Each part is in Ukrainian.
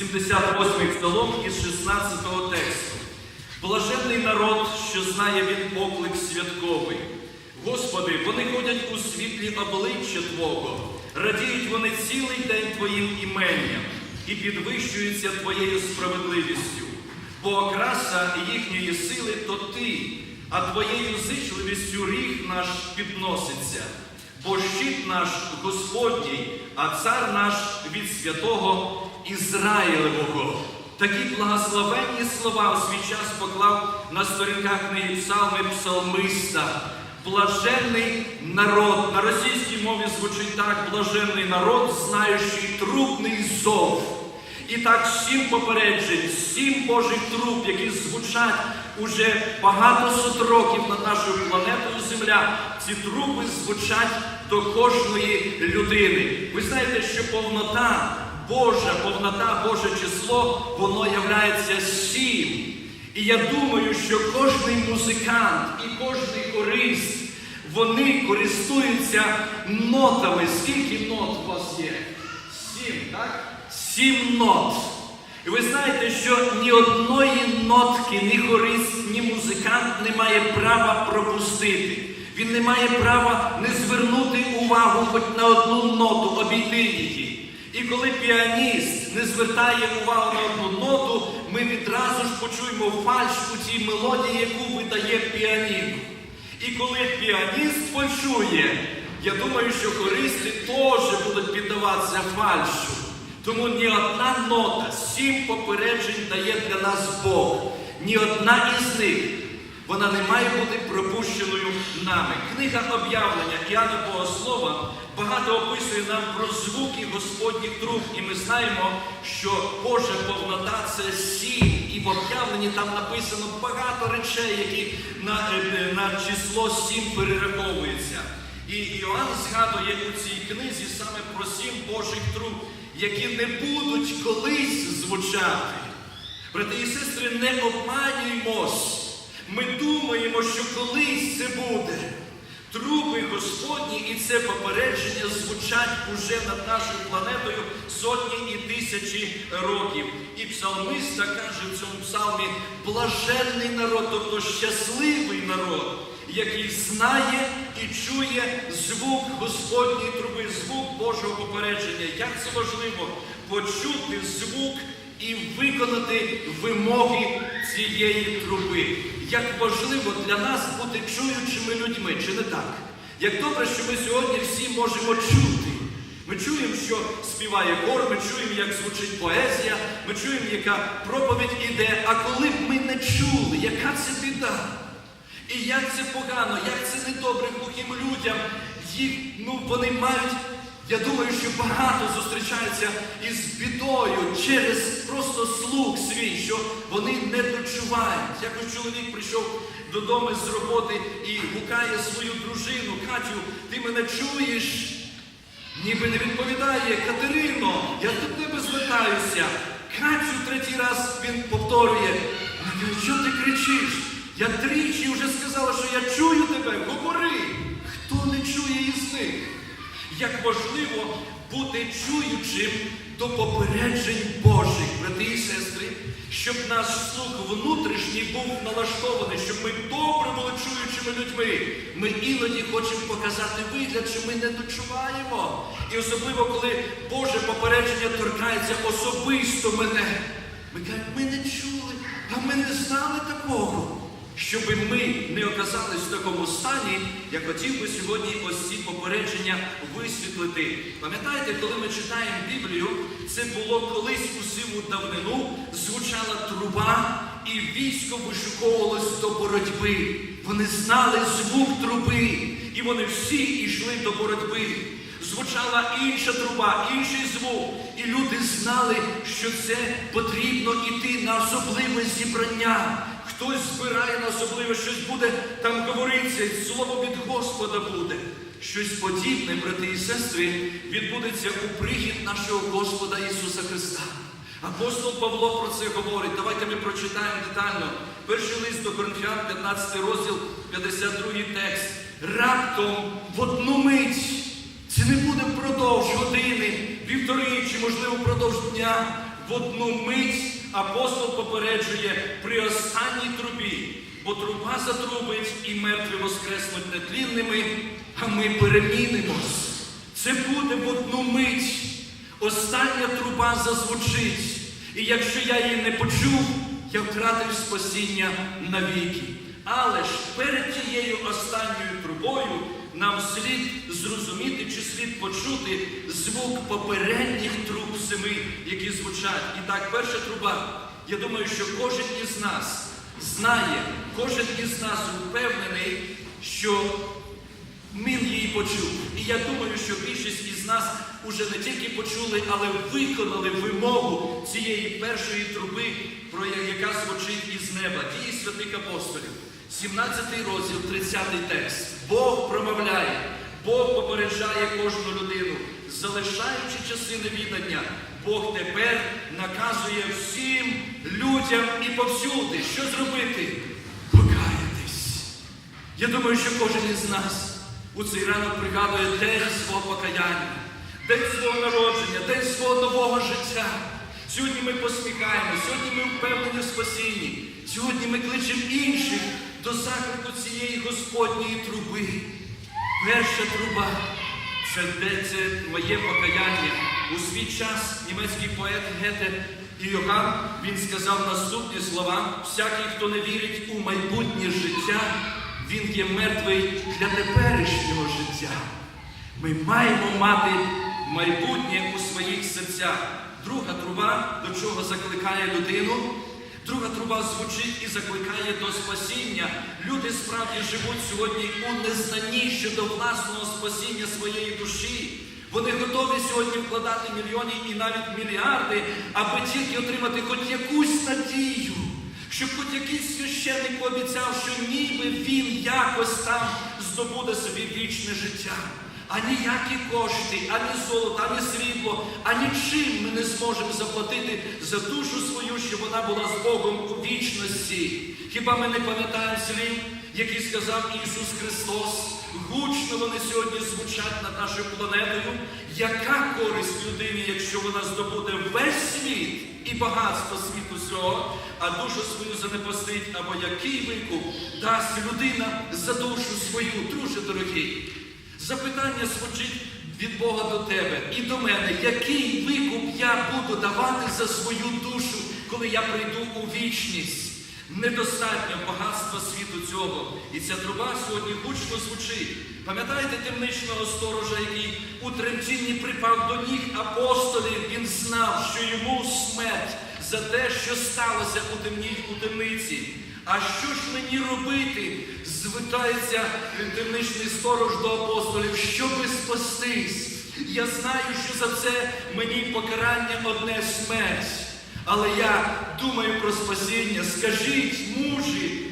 88 псалом із 16 тексту. Блаженний народ, що знає він поклик святковий. Господи, вони ходять у світлі обличчя Твого, радіють вони цілий день Твоїм іменням і підвищуються Твоєю справедливістю. Бо окраса їхньої сили то Ти, а Твоєю зичливістю ріг наш підноситься. Бо щит наш Господній, а цар наш від святого Ізраїлевого. Такі благословенні слова у свій час поклав на сторінках книги псалми псалмиста. Блаженний народ. На російській мові звучить так: блаженний народ, знаючий трубний зов. І так сім попереджень, сім Божих труб, які звучать уже багато сот років над нашою планетою Земля. Ці труби звучать до кожної людини. Ви знаєте, що повнота Божа, повнота, Боже число, воно являється сім. І я думаю, що кожний музикант і кожний хорист, вони користуються нотами. Скільки нот у вас є? Сім, так? Сім нот. І ви знаєте, що ні одної нотки, ні хорист, ні музикант не має права пропустити. Він не має права не звернути увагу хоч на одну ноту, обійти її. І коли піаніст не звертає увагу на одну ноту, ми відразу ж почуємо фальш у цій мелодії, яку видає піаніно. І коли піаніст фальшує, я думаю, що хористи теж будуть піддаватися фальшу. Тому ні одна нота, сім попереджень дає для нас Бог. Ні одна із них вона не має бути пропущеною нами. Книга об'явлення Іоанна Богослова багато описує нам про звуки Господніх труб. І ми знаємо, що Божа повнота це сім. І в об'явленні там написано багато речей, які на, е, на число сім перераховуються. І Іоанн згадує у цій книзі саме про сім Божих труб, які не будуть колись звучати. Брати і сестри, не обманюймось. Ми думаємо, що колись це буде. Труби Господні і це попередження звучать уже над нашою планетою сотні і тисячі років. І псалмиста каже в цьому псалмі блаженний народ, тобто щасливий народ, який знає і чує звук Господньої труби, звук Божого попередження. Як це важливо почути звук і виконати вимоги цієї труби. Як важливо для нас бути чуючими людьми, чи не так? Як добре, що ми сьогодні всі можемо чути. Ми чуємо, що співає хор, ми чуємо, як звучить поезія, ми чуємо, яка проповідь іде. А коли б ми не чули, яка це біда? І як це погано, як це недобре глухим людям. Їх, ну, вони мають, я думаю, що багато зустрічаються із бідою через просто слух свій, що вони не дочувають. Якось чоловік прийшов додому з роботи і гукає свою дружину, Катю, ти мене чуєш? Ніби не відповідає, Катерино, я до тебе звертаюся. Катю третій раз він повторює. Що ти кричиш? Я тричі вже сказала, що я чую тебе, говори. Хто не чує із них? Як важливо бути чуючим до попереджень Божих, брати і сестри, щоб наш слух внутрішній був налаштований, щоб ми добре були чуючими людьми. Ми іноді хочемо показати вигляд, що ми не дочуваємо. І особливо, коли Боже попередження торкається особисто мене. Ми кажемо, ми не чули, а ми не знали такого. Щоб ми не оказались в такому стані, я хотів би сьогодні ось ці попередження висвітлити. Пам'ятаєте, коли ми читаємо Біблію, це було колись у сиву давнину, звучала труба, і військо вишуковувалось до боротьби. Вони знали звук труби, і вони всі йшли до боротьби. Звучала інша труба, інший звук, і люди знали, що це потрібно йти на особливе зібрання. Хтось збирає на особливе щось буде, там говориться, і слово від Господа буде. Щось подібне, брати і сестри, відбудеться у прихід нашого Господа Ісуса Христа. Апостол Павло про це говорить. Давайте ми прочитаємо детально. Перший лист до Коринфян, 15 розділ, 52 текст. Раптом в одну мить. Це не буде впродовж години, півтори чи, можливо, впродовж дня. в одну мить апостол попереджує при останній трубі, бо труба затрубить і мертві воскреснуть нетлінними, а ми перемінимось. Це буде в одну мить. Остання труба зазвучить. І якщо я її не почув, я втратив спасіння навіки. Але ж перед тією останньою трубою нам слід зрозуміти чи слід почути звук попередніх труб семи, які звучать. І так, перша труба. Я думаю, що кожен із нас знає, кожен із нас впевнений, що він її почув. І я думаю, що більшість із нас уже не тільки почули, але виконали вимогу цієї першої труби, про яка звучить із неба. Дії святих апостолів. 17 розділ, 30 текст. Бог промовляє, Бог попереджає кожну людину, залишаючи часи невідання, Бог тепер наказує всім людям і повсюди, що зробити? Покаятись. Я думаю, що кожен із нас у цей ранок пригадує день свого покаяння, день свого народження, день свого нового життя. Сьогодні ми посміхаємо, сьогодні ми впевнені в спасінні. Сьогодні ми кличемо інших до заклику цієї Господньої труби. Перша труба це це моє покаяння. У свій час німецький поет Гете Іоганн він сказав наступні слова: всякий, хто не вірить у майбутнє життя, він є мертвий для теперішнього життя. Ми маємо мати майбутнє у своїх серцях. Друга труба, до чого закликає людину. Друга труба звучить і закликає до спасіння. Люди справді живуть сьогодні у незнанні щодо власного спасіння своєї душі. Вони готові сьогодні вкладати мільйони і навіть мільярди, аби тільки отримати хоч якусь надію, щоб хоч якийсь священник пообіцяв, що ніби він якось там здобуде собі вічне життя. А ніякі кошти, ані золото, ані срібло, ані чим ми не зможемо заплатити за душу свою, щоб вона була з Богом у вічності. Хіба ми не пам'ятаємо слів, які сказав Ісус Христос? Гучно вони сьогодні звучать над нашою планетою. Яка користь людині, якщо вона здобуде весь світ і багатство світу цього, а душу свою занепастить, або який викуп дасть людина за душу свою, друже дорогий? Запитання звучить від Бога до тебе і до мене, який викуп я буду давати за свою душу, коли я прийду у вічність. Недостатньо багатства світу цього. І ця труба сьогодні гучно звучить. Пам'ятаєте темничного сторожа, який у тремтінні припав до ніг апостолів, він знав, що йому смерть за те, що сталося у темній у темниці. А що ж мені робити? Звертається темничний сторож до апостолів, щоби спастись. Я знаю, що за це мені покарання одне смерть. Але я думаю про спасіння. Скажіть, мужі,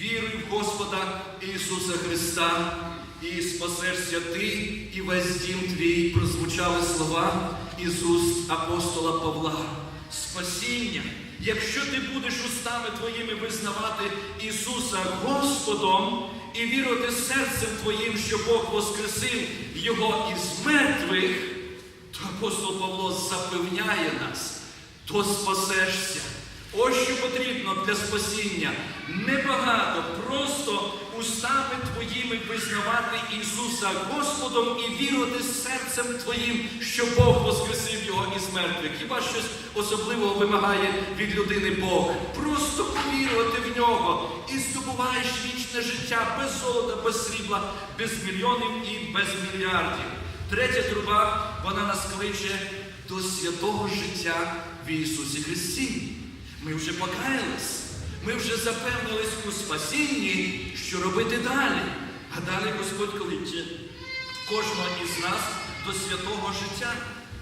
віруй в Господа Ісуса Христа, і спасешся ти, і весь дім твій прозвучали слова із уст апостола Павла. Спасіння. Якщо ти будеш устами твоїми визнавати Ісуса Господом і вірити серцем твоїм, що Бог воскресив Його із мертвих, то апостол Павло запевняє нас, то спасешся. Ось що потрібно для спасіння. Небагато, просто устами твоїми визнавати Ісуса Господом і вірувати серцем твоїм, що Бог воскресив Його із мертвих. Хіба щось особливого вимагає від людини Бог? Просто повірувати в нього і здобуваєш вічне життя без золота, без срібла, без мільйонів і без мільярдів. Третя труба, вона нас кличе до святого життя в Ісусі Христі. Ми вже покаялись, ми вже запевнились у спасінні, що робити далі. А далі Господь кличе кожного із нас до святого життя.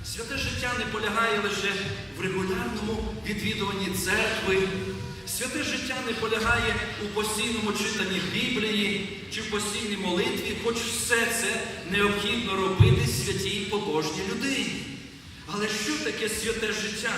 Святе життя не полягає лише в регулярному відвідуванні церкви. Святе життя не полягає у постійному читанні Біблії чи в постійній молитві, хоч все це необхідно робити святій побожній людині. Але що таке святе життя?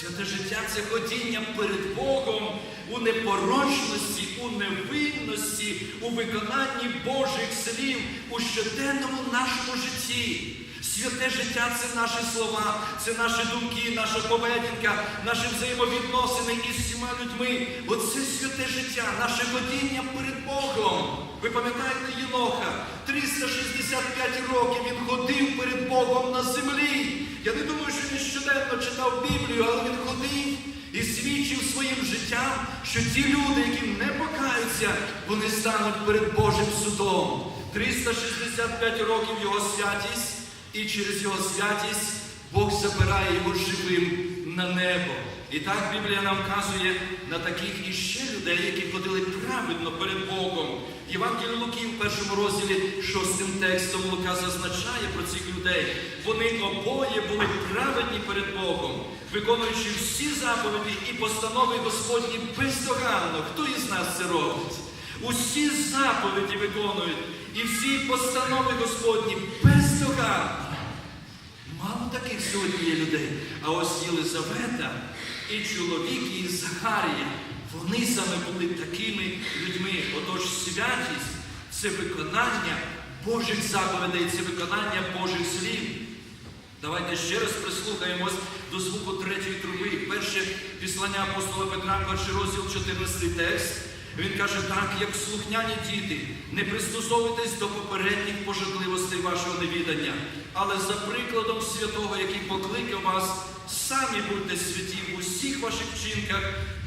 Святе життя це ходіння перед Богом у непорочності, у невинності, у виконанні Божих слів у щоденному нашому житті. Святе життя це наші слова, це наші думки, наша поведінка, наші взаємовідносини із всіма людьми. Оце святе життя, наше ходіння перед Богом. Ви пам'ятаєте Єноха? 365 років він ходив перед Богом на землі. Я не думаю, що він щоденно читав Біблію, але він ходив і свідчив своїм життям, що ті люди, які не покаються, вони стануть перед Божим судом. 365 років його святість, і через його святість Бог забирає його живим на небо. І так Біблія нам вказує на таких іще людей, які ходили праведно перед Богом. Євангелій Луки в першому розділі шостим текстом Лука зазначає про цих людей. Вони обоє були праведні перед Богом, виконуючи всі заповіді і постанови Господні бездоганно. Хто із нас це робить? Усі заповіді виконують і всі постанови Господні бездоганно. Мало таких сьогодні є людей. А ось Єлизавета і чоловік її Захарія, вони саме були такими людьми. Отож, святість це виконання Божих заповідей, це виконання Божих слів. Давайте ще раз прислухаємось до звуку третьої труби. Перше післання апостола Петра, перший розділ, 14 текст. Він каже так, як слухняні діти, не пристосовуйтесь до попередніх пожитливостей вашого невідання, але за прикладом святого, який покликав вас, самі будьте святі в усіх ваших вчинках,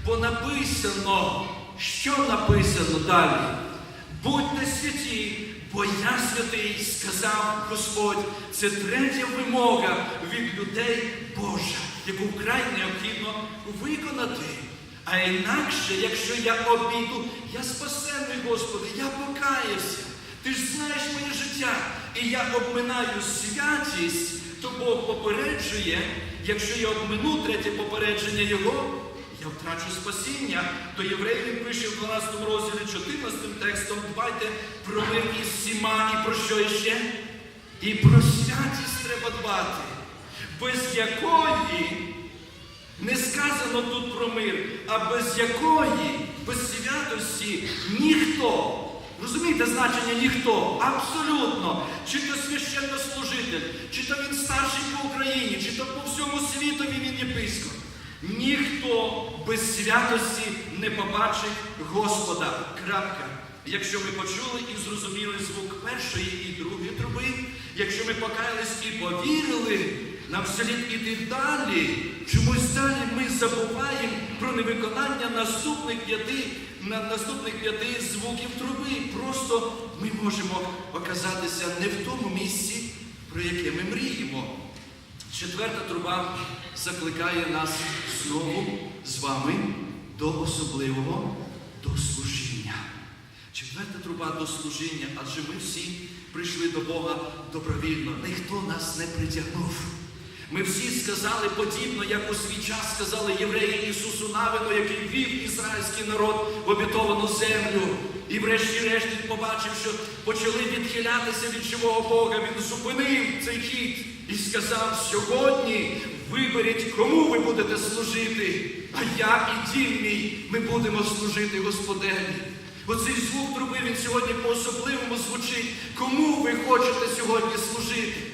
бо написано, що написано далі. Будьте святі, бо я святий, сказав Господь. Це третя вимога від людей Божа, яку вкрай необхідно виконати. А інакше, якщо я обійду, я спасенний, Господи, я покаявся. Ти ж знаєш моє життя, і я обминаю святість, то Бог попереджує, якщо я обмину третє попередження Його, я втрачу спасіння. То єврей він пише в 12 розділі 14 текстом, дбайте про мир із всіма і про що іще? І про святість треба дбати, без якої не сказано тут про мир, а без якої, без святості ніхто. Розумієте значення ніхто? Абсолютно. Чи то священнослужитель, чи то він старший по Україні, чи то по всьому світові він єпископ. Ніхто без святості не побачить Господа. Крапка. Якщо ми почули і зрозуміли звук першої і другої труби, якщо ми покаялись і повірили, нам слід іти далі. Чомусь далі ми забуваємо про невиконання наступних п'яти на наступних п'яти звуків труби. Просто ми можемо оказатися не в тому місці, про яке ми мріємо. Четверта труба закликає нас знову з вами до особливого до служіння. Четверта труба до служіння, адже ми всі прийшли до Бога добровільно. Ніхто нас не притягнув. Ми всі сказали подібно, як у свій час сказали євреї Ісусу Навину, який вів ізраїльський народ в обітовану землю. І врешті-решт він побачив, що почали відхилятися від живого Бога. Він зупинив цей хід і сказав: сьогодні виберіть, кому ви будете служити, а я і дім мій, ми будемо служити Господеві. Оцей звук труби він сьогодні по-особливому звучить. Кому ви хочете сьогодні служити?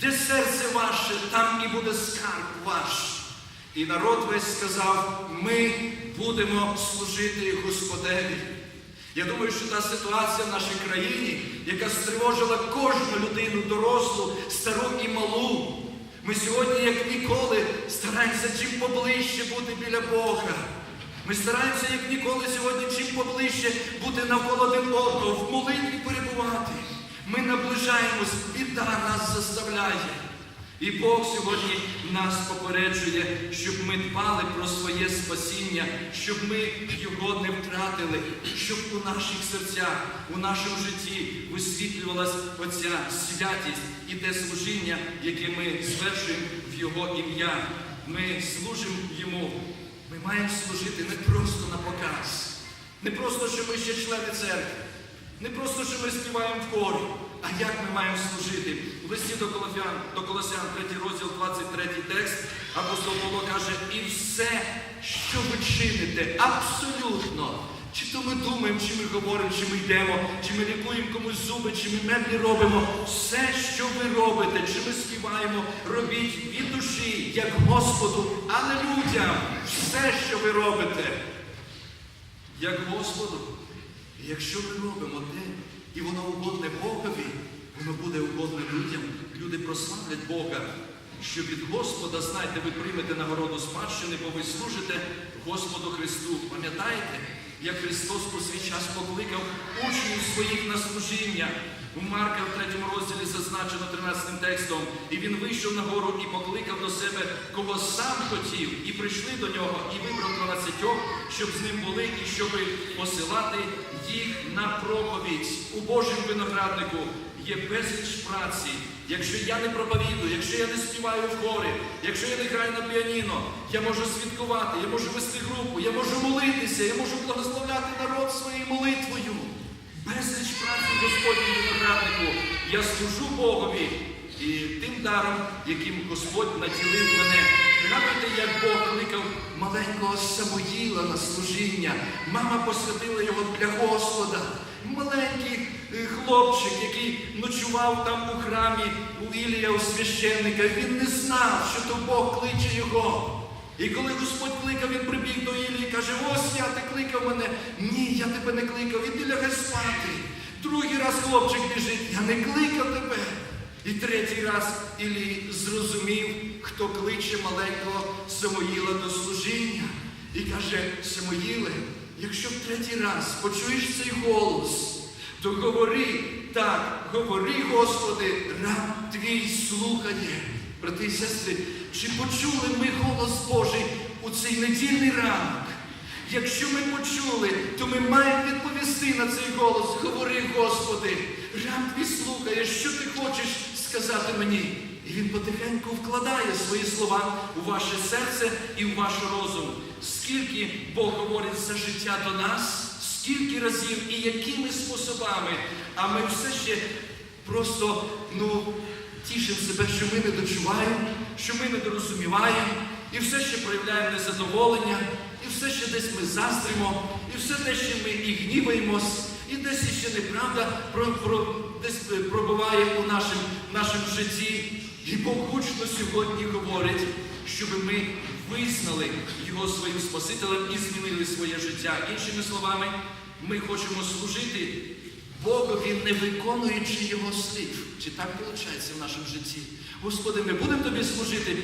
Де серце ваше, там і буде скарб ваш. І народ весь сказав, ми будемо служити Господеві. Я думаю, що та ситуація в нашій країні, яка стривожила кожну людину, дорослу, стару і малу. Ми сьогодні, як ніколи, стараємося чим поближче бути біля Бога. Ми стараємося, як ніколи, сьогодні чим поближче бути навколо один одного, в молитві перебувати. Ми наближаємось, біда нас заставляє. І Бог сьогодні нас попереджує, щоб ми дбали про своє спасіння, щоб ми його не втратили, щоб у наших серцях, у нашому житті висвітлювалась оця святість і те служіння, яке ми звершуємо в Його ім'я. Ми служимо йому. Ми маємо служити не просто на показ, не просто, що ми ще члени церкви, не просто, що ми співаємо в хорі, а як ми маємо служити. У листі до Колофян, до Колосян, 3 розділ, 23 текст, апостол Павло каже, і все, що ви чините, абсолютно, Чи то ми думаємо, чи ми говоримо, чи ми йдемо, чи ми лікуємо комусь зуби, чи ми меблі робимо. Все, що ви робите, чи ми співаємо, робіть від душі, як Господу, а не людям. Все, що ви робите, як Господу. І якщо ми робимо те, і воно угодне Богові, воно буде угодне людям. Люди прославлять Бога. Що від Господа, знаєте, ви приймете нагороду спадщини, бо ви служите Господу Христу. Пам'ятаєте, як Христос у свій час покликав учнів своїх на служіння? У Марка в третьому розділі зазначено 13 текстом. І він вийшов на гору і покликав до себе, кого сам хотів, і прийшли до нього, і вибрав 12, щоб з ним були, і щоб посилати їх на проповідь у Божому винограднику. Є безліч праці. Якщо я не проповідую, якщо я не співаю в хорі, якщо я не граю на піаніно, я можу свідкувати, я можу вести групу, я можу молитися, я можу благословляти народ своєю молитвою. Безліч праці в Господньому винограднику. Я служу Богові і тим даром, яким Господь наділив мене. Пригадуйте, як Бог кликав маленького Самуїла на служіння. Мама посвятила його для Господа. Маленький е, хлопчик, який ночував там у храмі у Ілія, у священника, він не знав, що то Бог кличе його. І коли Господь кликав, він прибіг до Ілії і каже, ось я ти кликав мене. Ні, я тебе не кликав, іди лягай спати. Другий раз хлопчик біжить, я не кликав тебе. І третій раз Ілій зрозумів, хто кличе маленького Самоїла до служіння. І каже, Самоїле, якщо в третій раз почуєш цей голос, то говори так, говори, Господи, раб твій слухає. Брати і сестри, чи почули ми голос Божий у цей недільний ранок? Якщо ми почули, то ми маємо відповісти на цей голос. Говори, Господи, раб твій слухає, що ти хочеш сказати мені? І він потихеньку вкладає свої слова у ваше серце і в ваш розум. Скільки Бог говорить за життя до нас, скільки разів і якими способами, а ми все ще просто ну, тішимо себе, що ми не дочуваємо, що ми не дорозуміваємо, і все ще проявляємо незадоволення, і все ще десь ми заздримо, і все те, що ми і гніваємось, і десь іще неправда про, про, десь е, пробуває у нашому, нашому житті. І Бог гучно сьогодні говорить, щоб ми визнали його своїм Спасителем і змінили своє життя. Іншими словами, ми хочемо служити Богові, не виконуючи Його слів. Чи так виходить в нашому житті? Господи, ми будемо тобі служити,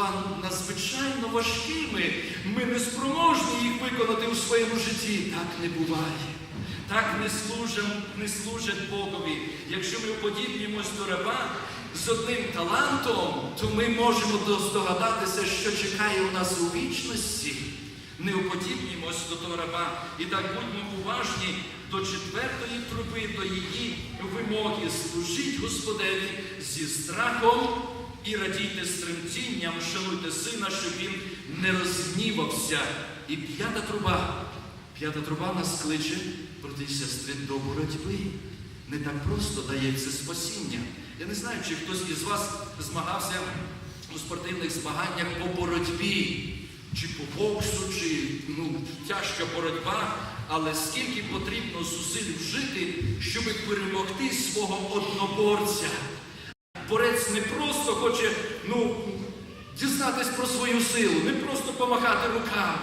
слова надзвичайно важкими. Ми не спроможні їх виконати у своєму житті. Так не буває. Так не служим, не служать Богові. Якщо ми уподібнімось до раба з одним талантом, то ми можемо здогадатися, що чекає у нас у вічності. Не уподібнімось до того раба. І так будьмо уважні до четвертої труби, до її вимоги. Служіть Господеві зі страхом і радійте з тремтінням, шануйте сина, щоб він не розгнівався. І п'ята труба. П'ята труба нас кличе, брати і сестри, до боротьби. Не так просто дається спасіння. Я не знаю, чи хтось із вас змагався у спортивних змаганнях по боротьбі, чи по боксу, чи ну, тяжка боротьба, але скільки потрібно зусиль вжити, щоб перемогти свого одноборця. Борець не просто хоче ну, дізнатись про свою силу, не просто помахати руками,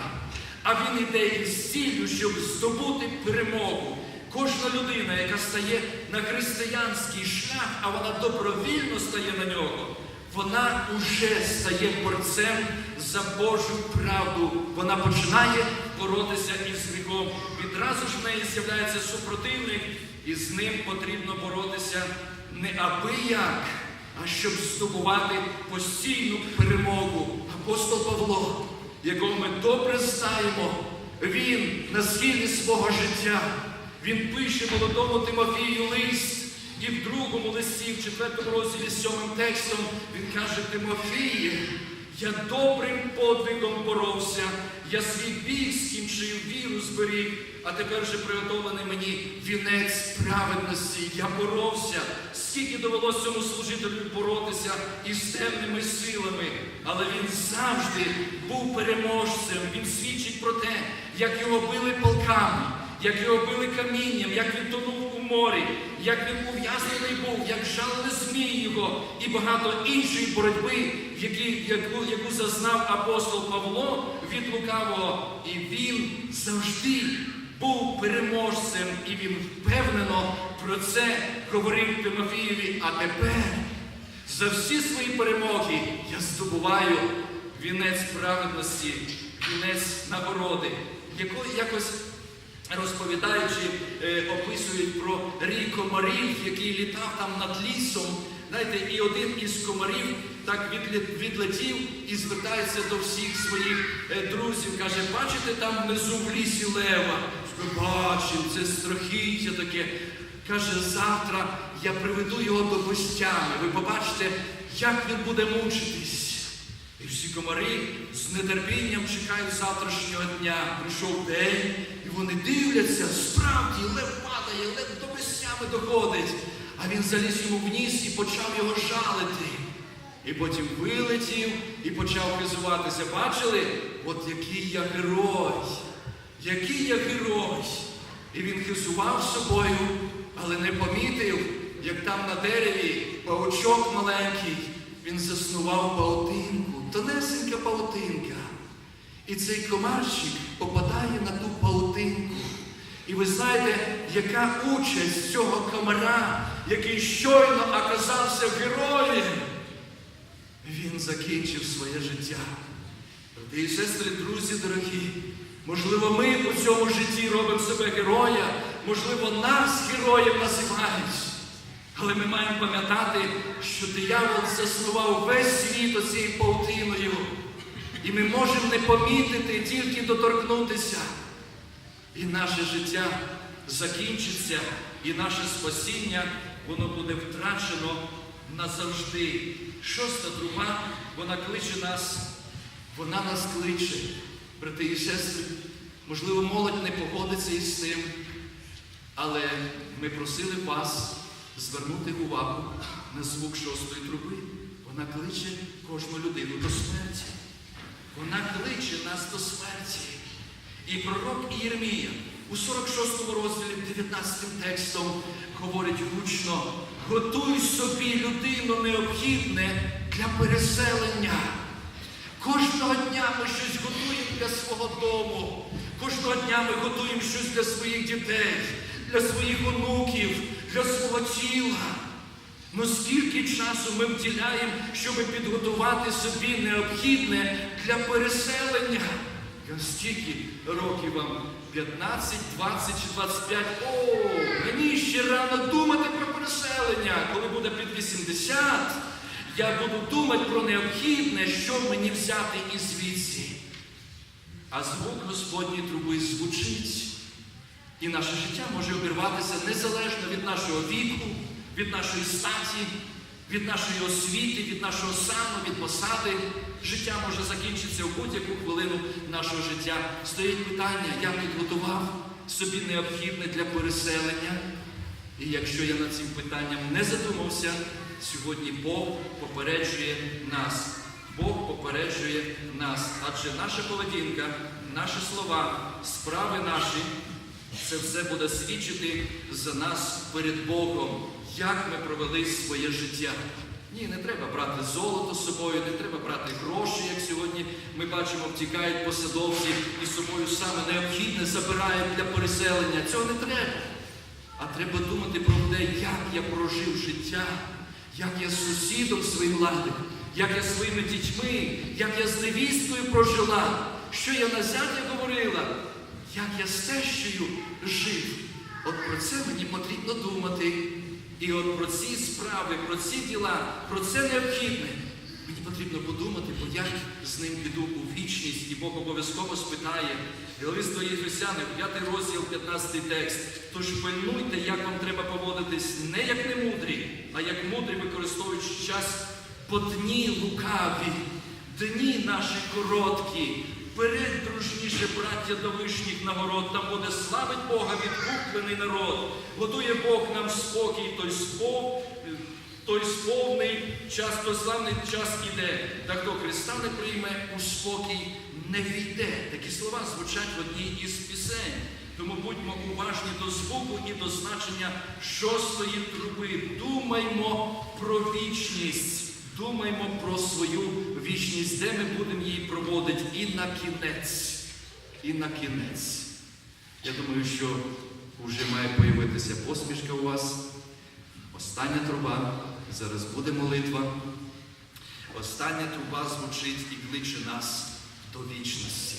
а він іде із ціллю, щоб здобути перемогу. Кожна людина, яка стає на християнський шлях, а вона добровільно стає на нього, вона уже стає борцем за Божу правду. Вона починає боротися із гріхом. Відразу ж в неї з'являється супротивник, і з ним потрібно боротися не аби як, а щоб здобувати постійну перемогу. Апостол Павло, якого ми добре знаємо, він на схилі свого життя. Він пише молодому Тимофію лист, і в другому листі, в четвертому розділі сьомим текстом, він каже Тимофіє, я добрим подвигом боровся, я свій бій скінчив, віру зберіг, а тепер же приготовлений мені вінець праведності. Я боровся. скільки довелося цьому служителю боротися із темними силами, але він завжди був переможцем. Він свідчить про те, як його били полками, як його били камінням, як він тонув у морі, як він ув'язнений був, як жалили змії його і багато іншої боротьби, які, яку, яку зазнав апостол Павло від лукавого. І він завжди був переможцем, і він впевнено про це говорив Тимофієві. А тепер за всі свої перемоги я здобуваю вінець праведності, вінець нагороди, якої якось розповідаючи, е, описують про рій комарів, який літав там над лісом. Знаєте, і один із комарів так відлетів і звертається до всіх своїх е, друзів. Каже, бачите там внизу в лісі лева? Ми бачимо, це страхіття таке. Каже, завтра я приведу його до гостями. Ви побачите, як він буде мучитись. І всі комари з нетерпінням чекають завтрашнього дня. Прийшов день, і вони дивляться, справді лев падає, лев до місцями доходить. А він заліз йому вниз і почав його жалити. І потім вилетів і почав хизуватися. Бачили? От який я герой, який я герой. І він хизував собою, але не помітив, як там на дереві паучок маленький. Він заснував паутинку, тонесенька паутинка. І цей комарчик попадає на ту паутинку. І ви знаєте, яка участь цього комара, який щойно оказався героєм. Він закінчив своє життя. Брати і сестри, друзі дорогі, можливо, ми у цьому житті робимо себе героя, можливо, нас героєм називають. Але ми маємо пам'ятати, що диявол заснував весь світ оцією паутиною. І ми можемо не помітити, тільки доторкнутися. І наше життя закінчиться, і наше спасіння, воно буде втрачено назавжди. Шоста труба, вона кличе нас, вона нас кличе, брати і сестри. Можливо, молодь не погодиться із тим, але ми просили вас звернути увагу на звук шостої труби. Вона кличе кожну людину до смерті. Вона кличе нас до смерті. І пророк Єрмія у 46-му розділі 19 м текстом говорить гучно, готуй собі людину необхідне для переселення. Кожного дня ми щось готуємо для свого дому. Кожного дня ми готуємо щось для своїх дітей, для своїх онуків, для свого тіла. Ну скільки часу ми вділяємо, щоб підготувати собі необхідне для переселення? Скільки років вам? 15, 20 чи 25? О, мені ще рано думати про переселення. Коли буде під 80, я буду думати про необхідне, що мені взяти із звідси. А звук Господньої труби звучить. І наше життя може обірватися незалежно від нашого віку, від нашої статі, від нашої освіти, від нашого сану, від посади. Життя може закінчитися в будь-яку хвилину нашого життя. Стоїть питання, я підготував собі необхідне для переселення. І якщо я над цим питанням не задумався, сьогодні Бог попереджує нас. Бог попереджує нас. Адже наша поведінка, наші слова, справи наші, це все буде свідчити за нас перед Богом, як ми провели своє життя. Ні, не треба брати золото з собою, не треба брати гроші, як сьогодні ми бачимо, втікають посадовці і з собою саме необхідне забирають для переселення. Цього не треба. А треба думати про те, як я прожив життя, як я з сусідом своїм ладив, як я своїми дітьми, як я з невісткою прожила, що я на зятя говорила, як я з тещою жив. От про це мені потрібно думати. І от про ці справи, про ці діла, про це необхідне. Мені потрібно подумати, бо я з ним піду у вічність, і Бог обов'язково спитає. Лист до Єфесяни, 5 розділ, 15 текст. Тож пильнуйте, як вам треба поводитись не як немудрі, а як мудрі, використовуючи час по дні лукаві, дні наші короткі, Вперед, дружніше, браття до вишніх нагород, там буде славить Бога відкуплений народ. Готує Бог нам спокій, той спов, той сповний час, той славний час іде. Та хто Христа не прийме, у спокій не війде. Такі слова звучать в одній із пісень. Тому будьмо уважні до звуку і до значення шостої труби. Думаймо про вічність. Думаймо про свою вічність, де ми будемо її проводити. І на кінець. І на кінець. Я думаю, що вже має появитися посмішка у вас. Остання труба. Зараз буде молитва. Остання труба звучить і кличе нас до вічності.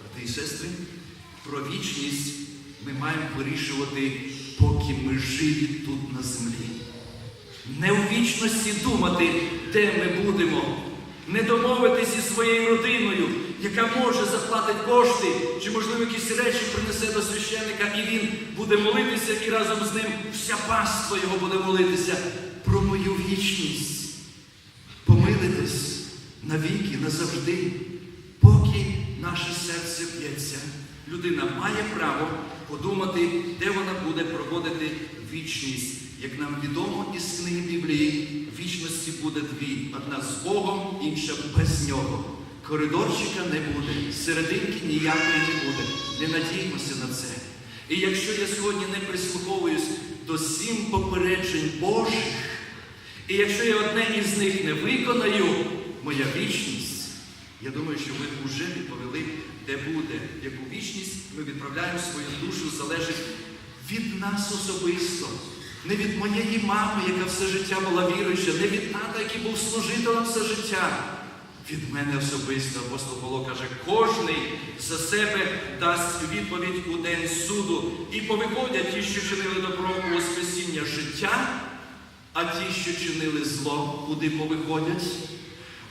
Брати і сестри, про вічність ми маємо вирішувати, поки ми живі тут на землі. Не у вічності думати, де ми будемо. Не домовитись зі своєю родиною, яка може заплатити кошти, чи, можливо, якісь речі принесе до священника, і він буде молитися, і разом з ним вся паства його буде молитися про мою вічність. Помилитись навіки, назавжди, поки наше серце б'ється. Людина має право подумати, де вона буде проводити вічність. Як нам відомо із книги Біблії, вічності буде дві: одна з Богом, інша без нього. Коридорчика не буде, серединки ніякої не буде. Не надіймося на це. І якщо я сьогодні не прислуховуюсь до сім попереджень Божих, і якщо я одне із них не виконаю, моя вічність, я думаю, що ви вже відповіли, де буде, яку вічність ми відправляємо свою душу, залежить від нас особисто. Не від моєї мами, яка все життя була віруюча, не від тата, який був служителем все життя. Від мене особисто апостол Павло каже, кожний за себе дасть відповідь у день суду. І повиходять ті, що чинили добро у Воскресіння життя, а ті, що чинили зло, куди повиходять?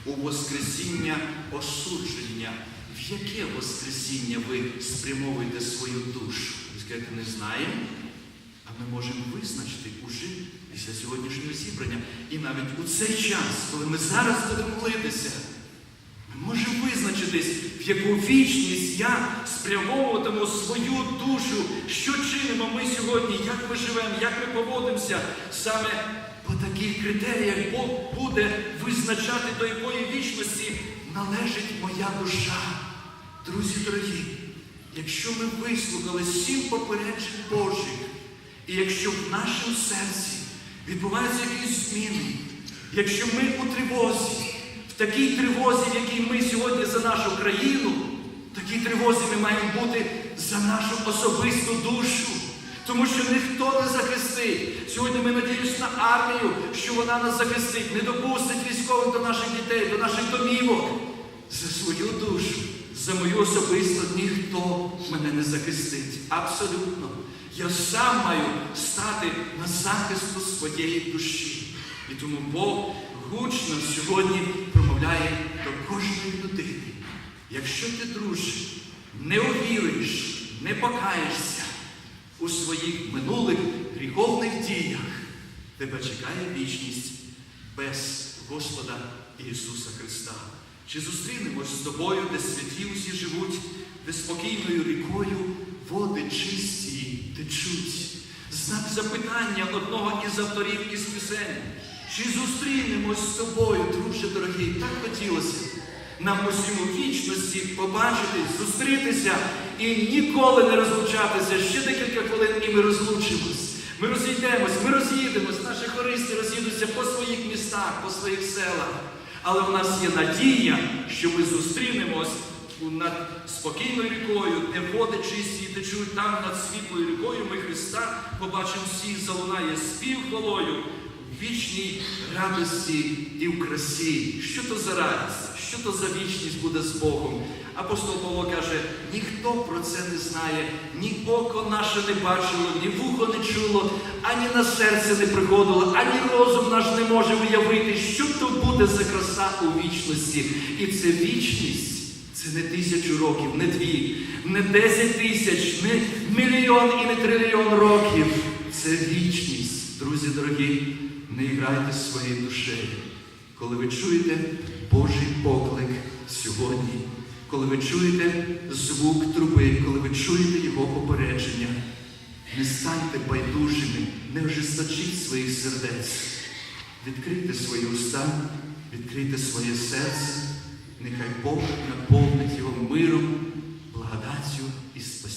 У Воскресіння осудження. В яке Воскресіння ви спрямовуєте свою душу? Ви скажете, не знаємо. А ми можемо визначити уже після сьогоднішнього зібрання. І навіть у цей час, коли ми зараз будемо молитися, ми можемо визначитись, в яку вічність я спрямовуватиму свою душу, що чинимо ми сьогодні, як ми живемо, як ми поводимося. Саме по таких критеріях Бог буде визначати, до якої вічності належить моя душа. Друзі дорогі, якщо ми вислухали сім попереджень Божих, і якщо в нашому серці відбуваються якісь зміни, якщо ми у тривозі, в такій тривозі, в якій ми сьогодні за нашу країну, в такій тривозі ми маємо бути за нашу особисту душу. Тому що ніхто не захистить. Сьогодні ми надіємося на армію, що вона нас захистить, не допустить військових до наших дітей, до наших домівок. За свою душу, за мою особисту ніхто мене не захистить. Абсолютно. Я сам маю стати на захисту своєї душі. І тому Бог гучно сьогодні промовляє до кожної людини. Якщо ти, друже, не увіриш, не покаєшся у своїх минулих гріховних діях, тебе чекає вічність без Господа Ісуса Христа. Чи зустрінемось з тобою, де святі усі живуть, де спокійною рікою води чисті течуть? Знак запитання одного із авторів із пісень. Чи зустрінемось з тобою, друже дорогий? Так хотілося нам усім у вічності побачитись, зустрітися і ніколи не розлучатися. Ще декілька хвилин і ми розлучимось. Ми розійдемось, ми роз'їдемось, наші хористи роз'їдуться по своїх містах, по своїх селах. Але в нас є надія, що ми зустрінемось над спокійною рікою, де води чисті течуть там над світлою рікою. Ми Христа побачимо всі, залунає спів хвалою вічній радості і в красі. Що то за радість, що то за вічність буде з Богом. Апостол Павло каже, ніхто про це не знає, ні око наше не бачило, ні вухо не чуло, ані на серце не приходило, ані розум наш не може уявити, що то буде за краса у вічності. І це вічність. Це не тисячу років, не дві, не десять тисяч, не мільйон і не трильйон років. Це вічність, друзі дорогі. Не грайте своєю душею. Коли ви чуєте Божий поклик сьогодні, коли ви чуєте звук труби, коли ви чуєте його попередження. Не станьте байдужими, не ожесточіть своїх сердець. Відкрийте свої уста, відкрийте своє серце, нехай Бог наповнить його миром, благодаттю і спасінням.